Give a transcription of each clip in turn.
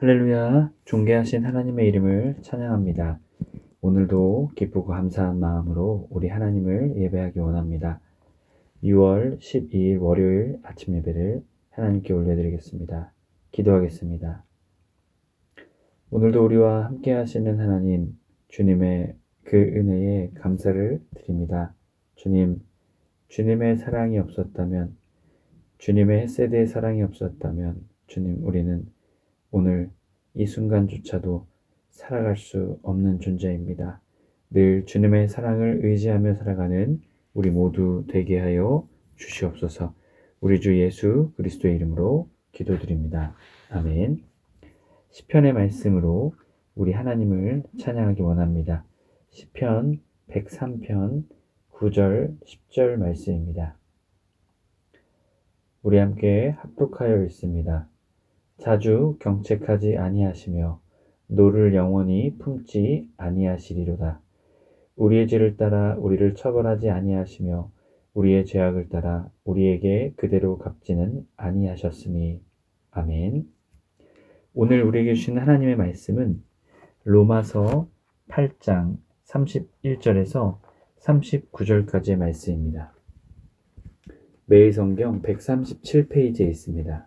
할렐루야, 존귀하신 하나님의 이름을 찬양합니다. 오늘도 기쁘고 감사한 마음으로 우리 하나님을 예배하기 원합니다. 6월 12일 월요일 아침 예배를 하나님께 올려드리겠습니다. 기도하겠습니다. 오늘도 우리와 함께 하시는 하나님, 주님의 그 은혜에 감사를 드립니다. 주님, 주님의 사랑이 없었다면, 주님의 햇세대의 사랑이 없었다면, 주님, 우리는 오늘 이 순간조차도 살아갈 수 없는 존재입니다. 늘 주님의 사랑을 의지하며 살아가는 우리 모두 되게 하여 주시옵소서. 우리 주 예수 그리스도의 이름으로 기도드립니다. 아멘. 시편의 말씀으로 우리 하나님을 찬양하기 원합니다. 시편 103편 9절 10절 말씀입니다. 우리 함께 합독하여 읽습니다. 자주 경책하지 아니하시며 노를 영원히 품지 아니하시리로다. 우리의 죄를 따라 우리를 처벌하지 아니하시며 우리의 죄악을 따라 우리에게 그대로 갚지는 아니하셨으니 아멘. 오늘 우리에게 주신 하나님의 말씀은 로마서 8장 31절에서 39절까지의 말씀입니다. 매일 성경 137페이지에 있습니다.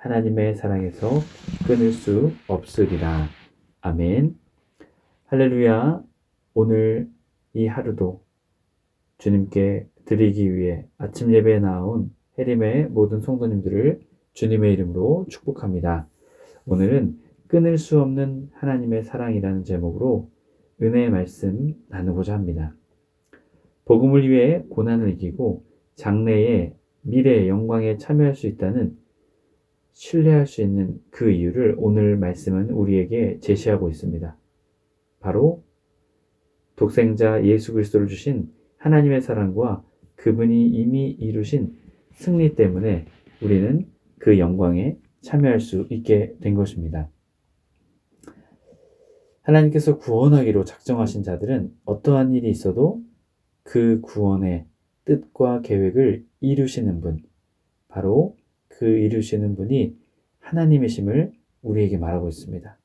하나님의 사랑에서 끊을 수 없으리라. 아멘. 할렐루야. 오늘 이 하루도 주님께 드리기 위해 아침 예배에 나온 해림의 모든 성도님들을 주님의 이름으로 축복합니다. 오늘은 끊을 수 없는 하나님의 사랑이라는 제목으로 은혜의 말씀 나누고자 합니다. 복음을 위해 고난을 이기고 장래의 미래의 영광에 참여할 수 있다는 신뢰할 수 있는 그 이유를 오늘 말씀은 우리에게 제시하고 있습니다. 바로 독생자 예수 그리스도를 주신 하나님의 사랑과 그분이 이미 이루신 승리 때문에 우리는 그 영광에 참여할 수 있게 된 것입니다. 하나님께서 구원하기로 작정하신 자들은 어떠한 일이 있어도 그 구원의 뜻과 계획을 이루시는 분, 바로 그 이루시는 분이 하나님이심을 우리에게 말하고 있습니다.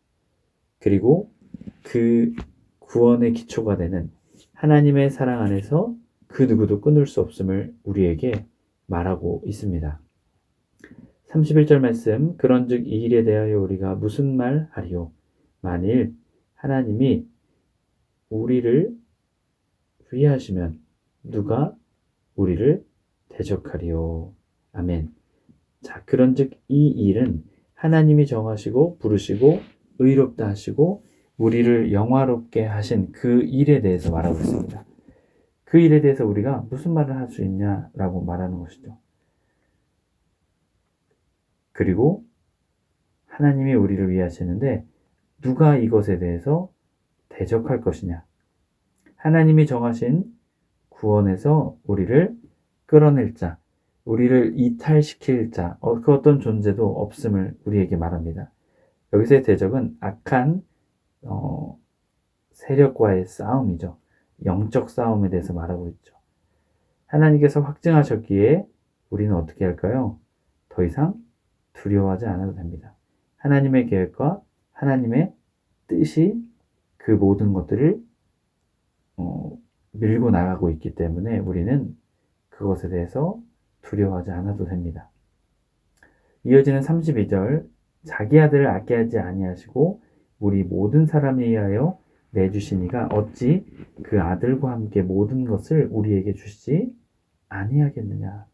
그리고 그 구원의 기초가 되는 하나님의 사랑 안에서 그 누구도 끊을 수 없음을 우리에게 말하고 있습니다. 31절 말씀 그런즉 이 일에 대하여 우리가 무슨 말 하리요 만일 하나님이 우리를 위하시면 누가 우리를 대적하리요 아멘. 자, 그런즉 이 일은 하나님이 정하시고 부르시고 의롭다 하시고 우리를 영화롭게 하신 그 일에 대해서 말하고 있습니다. 그 일에 대해서 우리가 무슨 말을 할 수 있냐라고 말하는 것이죠. 그리고 하나님이 우리를 위하시는데 누가 이것에 대해서 대적할 것이냐? 하나님이 정하신 구원에서 우리를 끌어낼 자, 우리를 이탈시킬 자, 어, 그 어떤 존재도 없음을 우리에게 말합니다. 여기서의 대적은 악한 어, 세력과의 싸움이죠. 영적 싸움에 대해서 말하고 있죠. 하나님께서 확증하셨기에 우리는 어떻게 할까요? 더 이상 두려워하지 않아도 됩니다. 하나님의 계획과 하나님의 뜻이 그 모든 것들을 어, 밀고 나가고 있기 때문에 우리는 그것에 대해서 두려워하지 않아도 됩니다. 이어지는 32절 자기 아들을 아끼하지 아니하시고 우리 모든 사람에 의하여 내주시니가 어찌 그 아들과 함께 모든 것을 우리에게 주시지 아니하겠느냐.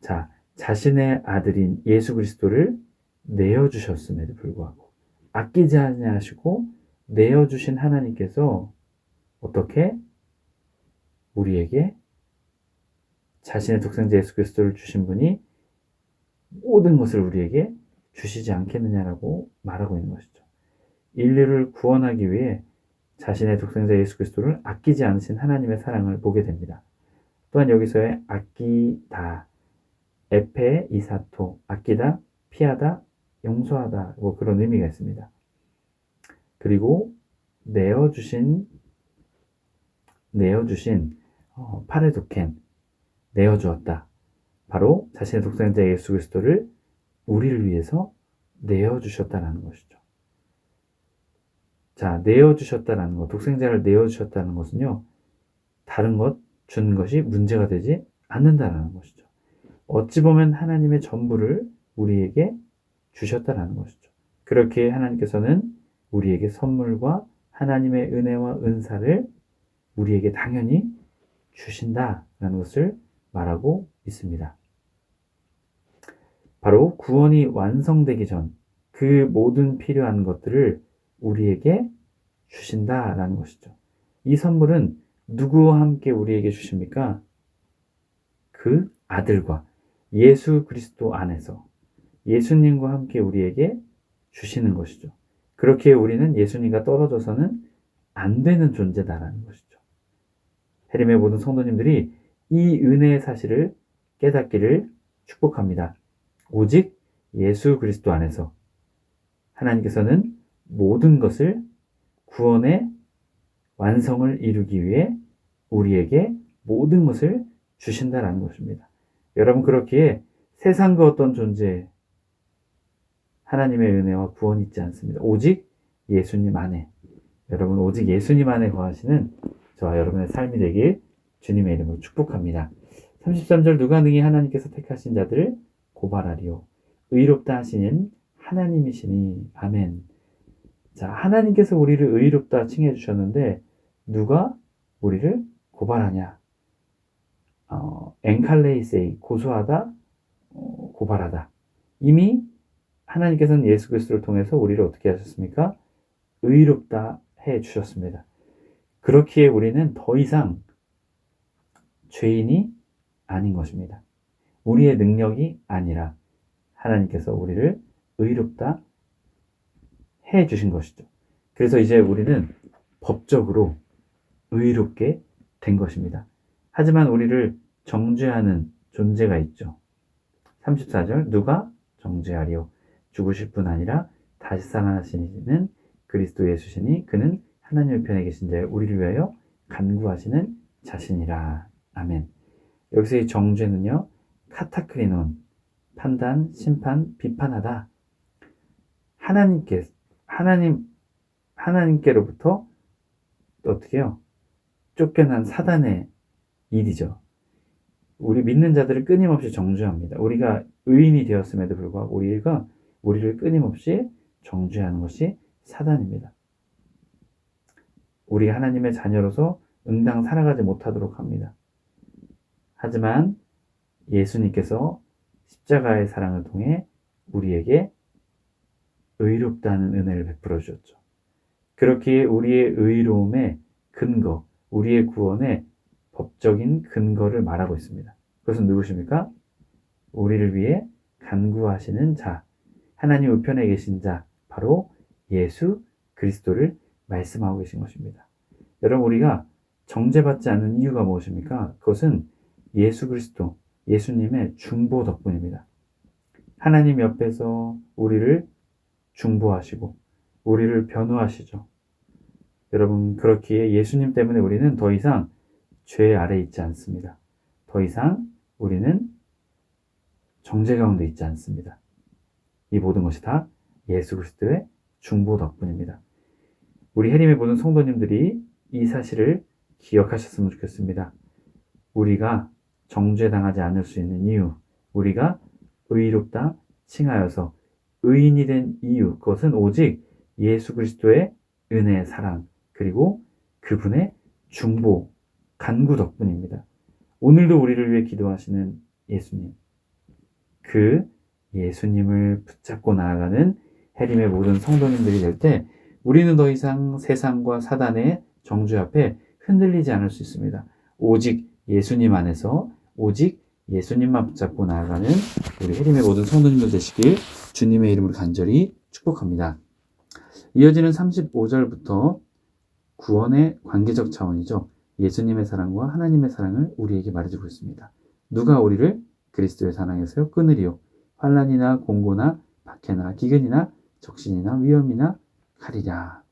자, 자신의 아들인 예수 그리스도를 내어 주셨음에도 불구하고 아끼지 아니하시고 내어 주신 하나님께서 어떻게 우리에게 자신의 독생자 예수 그리스도를 주신 분이 모든 것을 우리에게 주시지 않겠느냐라고 말하고 있는 것이죠. 인류를 구원하기 위해 자신의 독생자 예수 그리스도를 아끼지 않으신 하나님의 사랑을 보게 됩니다. 또한 여기서의 아끼다, 에페 이사토, 아끼다, 피하다, 용서하다, 뭐 그런 의미가 있습니다. 그리고 내어주신, 내어주신 어, 파레도켄, 내어주었다. 바로 자신의 독생자 예수 그리스도를 우리를 위해서 내어주셨다는 것이죠. 자, 내어주셨다는 것, 독생자를 내어주셨다는 것은요, 다른 것, 준 것이 문제가 되지 않는다는 것이죠. 어찌 보면 하나님의 전부를 우리에게 주셨다는 것이죠. 그렇게 하나님께서는 우리에게 선물과 하나님의 은혜와 은사를 우리에게 당연히 주신다라는 것을 말하고 있습니다. 바로 구원이 완성되기 전 그 모든 필요한 것들을 우리에게 주신다라는 것이죠. 이 선물은 누구와 함께 우리에게 주십니까? 그 아들과 예수 그리스도 안에서 예수님과 함께 우리에게 주시는 것이죠. 그렇게 우리는 예수님과 떨어져서는 안 되는 존재다라는 것이죠. 해림의 모든 성도님들이 이 은혜의 사실을 깨닫기를 축복합니다. 오직 예수 그리스도 안에서 하나님께서는 모든 것을 구원의 완성을 이루기 위해 우리에게 모든 것을 주신다라는 것입니다. 여러분 그렇기에 세상과 어떤 존재 하나님의 은혜와 구원이 있지 않습니다. 오직 예수님 안에 여러분 오직 예수님 안에 거하시는 저와 여러분의 삶이 되길 주님의 이름으로 축복합니다. 33절 누가 능히 하나님께서 택하신 자들을 고발하리요. 의롭다 하시는 하나님이시니 아멘. 자, 하나님께서 우리를 의롭다 칭해 주셨는데 누가 우리를 고발하냐? 어, 엔칼레이세이 고소하다, 어, 고발하다. 이미 하나님께서는 예수 그리스도를 통해서 우리를 어떻게 하셨습니까? 의롭다 해 주셨습니다. 그렇기에 우리는 더 이상 죄인이 아닌 것입니다. 우리의 능력이 아니라 하나님께서 우리를 의롭다 해 주신 것이죠. 그래서 이제 우리는 법적으로 의롭게 된 것입니다. 하지만 우리를 정죄하는 존재가 있죠. 34절 누가 정죄하리요 죽으실 뿐 아니라 다시 살아나시는 그리스도 예수시니 그는 하나님의 편에 계신 자 우리를 위하여 간구하시는 자신이라. 아멘. 여기서 이 정죄는요. 카타크리논 판단, 심판, 비판하다. 하나님께 하나님 하나님께로부터 어떻게 요? 쫓겨난 사단의 일이죠. 우리 믿는 자들을 끊임없이 정죄합니다. 우리가 의인이 되었음에도 불구하고 우리가 우리를 끊임없이 정죄하는 것이 사단입니다. 우리 하나님의 자녀로서 응당 살아가지 못하도록 합니다. 하지만 예수님께서 십자가의 사랑을 통해 우리에게 의롭다는 은혜를 베풀어 주셨죠. 그렇기에 우리의 의로움의 근거, 우리의 구원의 법적인 근거를 말하고 있습니다. 그것은 누구십니까? 우리를 위해 간구하시는 자, 하나님 우편에 계신 자, 바로 예수 그리스도를 말씀하고 계신 것입니다. 여러분, 우리가 정죄받지 않는 이유가 무엇입니까? 그것은 예수 그리스도, 예수님의 중보 덕분입니다. 하나님 옆에서 우리를 중보하시고, 우리를 변호하시죠. 여러분, 그렇기에 예수님 때문에 우리는 더 이상 죄 아래 있지 않습니다. 더 이상 우리는 정죄 가운데 있지 않습니다. 이 모든 것이 다 예수 그리스도의 중보 덕분입니다. 우리 해림의 모든 성도님들이 이 사실을 기억하셨으면 좋겠습니다. 우리가 정죄당하지 않을 수 있는 이유, 우리가 의롭다 칭하여서 의인이 된 이유, 그것은 오직 예수 그리스도의 은혜, 사랑, 그리고 그분의 중보, 간구 덕분입니다. 오늘도 우리를 위해 기도하시는 예수님. 그 예수님을 붙잡고 나아가는 해림의 모든 성도님들이 될 때 우리는 더 이상 세상과 사단의 정주 앞에 흔들리지 않을 수 있습니다. 오직 예수님 안에서 오직 예수님만 붙잡고 나아가는 우리 해림의 모든 성도님들 되시길 주님의 이름으로 간절히 축복합니다. 이어지는 35절부터 구원의 관계적 차원이죠. 예수님의 사랑과 하나님의 사랑을 우리에게 말해주고 있습니다. 누가 우리를 그리스도의 사랑에서 끊으리요? 환란이나 공고나 박해나 기근이나 적신이나 위험이나 칼이랴.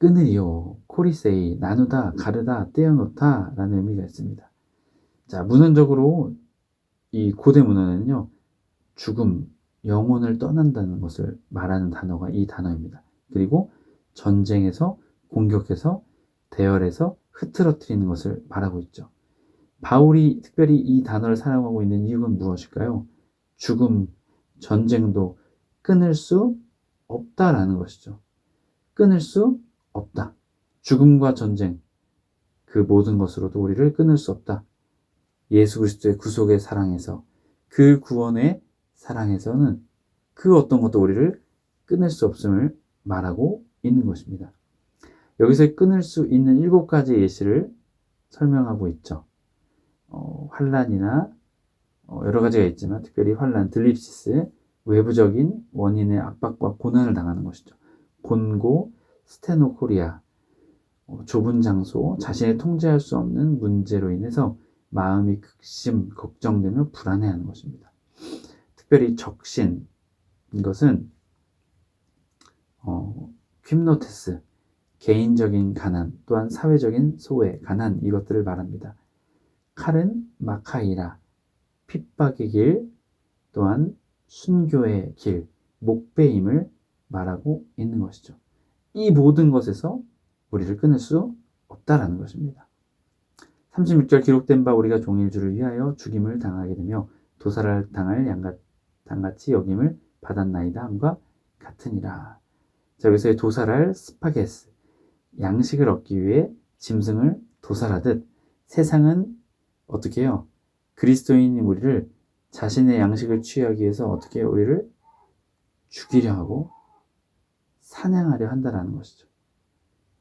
끊으리요, 코리세이, 나누다, 가르다, 떼어놓다 라는 의미가 있습니다. 자, 문헌적으로 이 고대 문헌에는요, 죽음, 영혼을 떠난다는 것을 말하는 단어가 이 단어입니다. 그리고 전쟁에서 공격해서 대열해서 흐트러뜨리는 것을 말하고 있죠. 바울이 특별히 이 단어를 사용하고 있는 이유는 무엇일까요? 죽음, 전쟁도 끊을 수 없다라는 것이죠. 끊을 수 없다. 죽음과 전쟁, 그 모든 것으로도 우리를 끊을 수 없다. 예수 그리스도의 구속의 사랑에서 그 구원의 사랑에서는 그 어떤 것도 우리를 끊을 수 없음을 말하고 있는 것입니다. 여기서 끊을 수 있는 일곱 가지 예시를 설명하고 있죠. 어, 환란이나 어, 여러 가지가 있지만 특별히 환란, 들립시스, 외부적인 원인의 압박과 고난을 당하는 것이죠. 곤고, 스테노 코리아, 어, 좁은 장소, 자신이 통제할 수 없는 문제로 인해서 마음이 극심 걱정되며 불안해하는 것입니다. 특별히 적신 이것은 어, 퀴노테스 개인적인 가난 또한 사회적인 소외 가난 이것들을 말합니다. 칼은 마카이라 핍박의 길 또한 순교의 길 목배임을 말하고 있는 것이죠. 이 모든 것에서 우리를 끊을 수 없다라는 것입니다. 36절 기록된 바 우리가 종일 주를 위하여 죽임을 당하게 되며 도살을 당할 양같 당같이 여김을 받았나이다 함과 같으니라. 자, 여기서의 도살할 스파게스, 양식을 얻기 위해 짐승을 도살하듯 세상은 어떻게 해요? 그리스도인인 우리를 자신의 양식을 취하기 위해서 어떻게 우리를 죽이려 하고 사냥하려 한다라는 것이죠.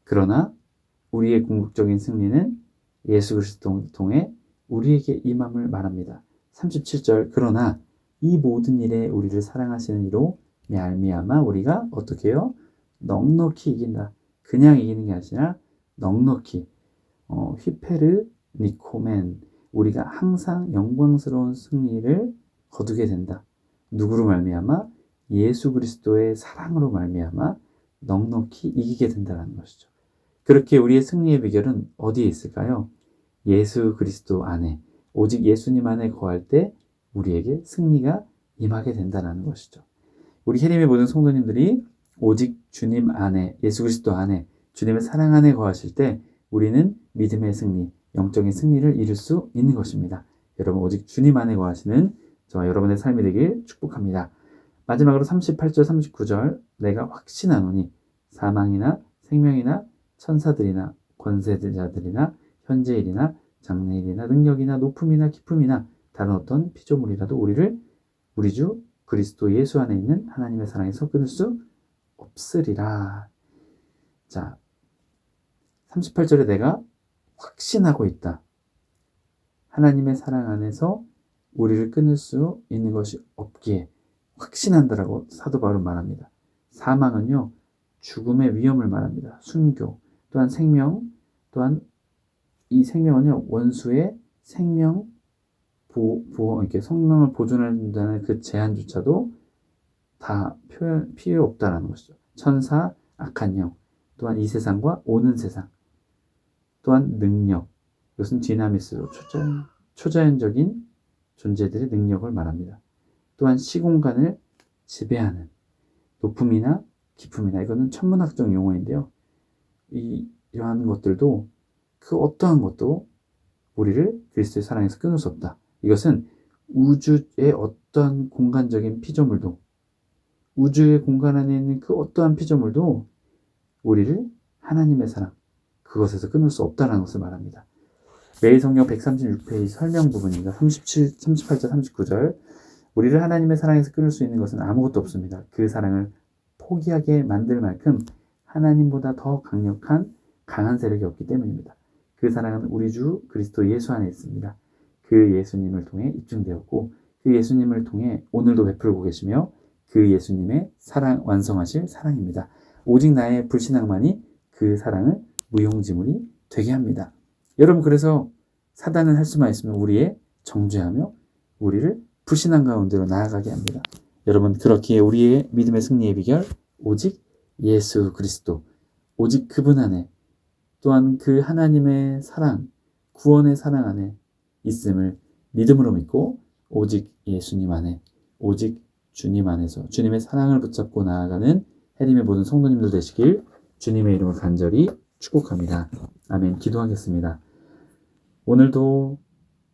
그러나 우리의 궁극적인 승리는 예수 그리스도 통해 우리에게 임함을 말합니다. 37절 그러나 이 모든 일에 우리를 사랑하시는 이로 말미암아 우리가 어떻게 해요? 넉넉히 이긴다. 그냥 이기는 게 아니라 넉넉히 어, 휘페르 니코멘 우리가 항상 영광스러운 승리를 거두게 된다. 누구로 말미암아 예수 그리스도의 사랑으로 말미암아 넉넉히 이기게 된다는 것이죠. 그렇게 우리의 승리의 비결은 어디에 있을까요? 예수 그리스도 안에 오직 예수님 안에 거할 때 우리에게 승리가 임하게 된다는 것이죠. 우리 해림의 모든 성도님들이 오직 주님 안에, 예수 그리스도 안에, 주님의 사랑 안에 거하실 때 우리는 믿음의 승리, 영적인 승리를 이룰 수 있는 것입니다. 여러분, 오직 주님 안에 거하시는 저와 여러분의 삶이 되길 축복합니다. 마지막으로 38절, 39절, 내가 확신하노니 사망이나 생명이나 천사들이나 권세자들이나 현재일이나 장래일이나 능력이나 높음이나 기품이나 다른 어떤 피조물이라도 우리를 우리 주 그리스도 예수 안에 있는 하나님의 사랑에서 끊을 수 없으리라. 자, 38절에 내가 확신하고 있다. 하나님의 사랑 안에서 우리를 끊을 수 있는 것이 없기에 확신한다라고 사도 바울은 말합니다. 사망은요, 죽음의 위험을 말합니다. 순교, 또한 생명, 또한 이 생명은요, 원수의 생명, 보, 보, 이렇게 성명을 보존한다는 그 제한조차도 다 표현, 필요 없다라는 것이죠. 천사, 악한 영, 또한 이 세상과 오는 세상, 또한 능력, 이것은 디나미스로 초자연, 초자연적인 존재들의 능력을 말합니다. 또한 시공간을 지배하는 높음이나 깊음이나 이거는 천문학적 용어인데요. 이, 이러한 것들도 그 어떠한 것도 우리를 그리스도의 사랑에서 끊을 수 없다. 이것은 우주의 어떠한 공간적인 피조물도 우주의 공간 안에 있는 그 어떠한 피조물도 우리를 하나님의 사랑 그것에서 끊을 수 없다는 것을 말합니다. 매일 성경 136페이지 설명 부분입니다. 37, 38절, 39절. 우리를 하나님의 사랑에서 끊을 수 있는 것은 아무것도 없습니다. 그 사랑을 포기하게 만들 만큼 하나님보다 더 강력한 강한 세력이 없기 때문입니다. 그 사랑은 우리 주 그리스도 예수 안에 있습니다. 그 예수님을 통해 입증되었고 그 예수님을 통해 오늘도 베풀고 계시며 그 예수님의 사랑 완성하실 사랑입니다. 오직 나의 불신앙만이 그 사랑을 무용지물이 되게 합니다. 여러분 그래서 사단은 할 수만 있으면 우리의 정죄하며 우리를 불신앙 가운데로 나아가게 합니다. 여러분 그렇기에 우리의 믿음의 승리의 비결 오직 예수 그리스도 오직 그분 안에 또한 그 하나님의 사랑 구원의 사랑 안에 있음을 믿음으로 믿고 오직 예수님 안에 오직 주님 안에서 주님의 사랑을 붙잡고 나아가는 해림의 모든 성도님들 되시길 주님의 이름을 간절히 축복합니다. 아멘. 기도하겠습니다. 오늘도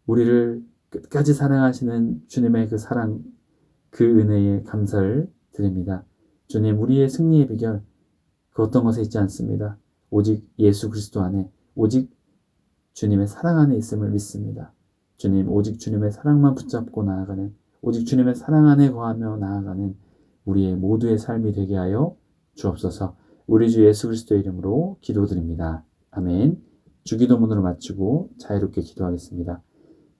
우리를 끝까지 사랑하시는 주님의 그 사랑, 그 은혜에 감사를 드립니다. 주님, 우리의 승리의 비결, 그 어떤 것에 있지 않습니다. 오직 예수 그리스도 안에, 오직 주님의 사랑 안에 있음을 믿습니다. 주님, 오직 주님의 사랑만 붙잡고 나아가는, 오직 주님의 사랑 안에 거하며 나아가는 우리의 모두의 삶이 되게 하여 주옵소서. 우리 주 예수 그리스도의 이름으로 기도드립니다. 아멘. 주기도문으로 마치고 자유롭게 기도하겠습니다.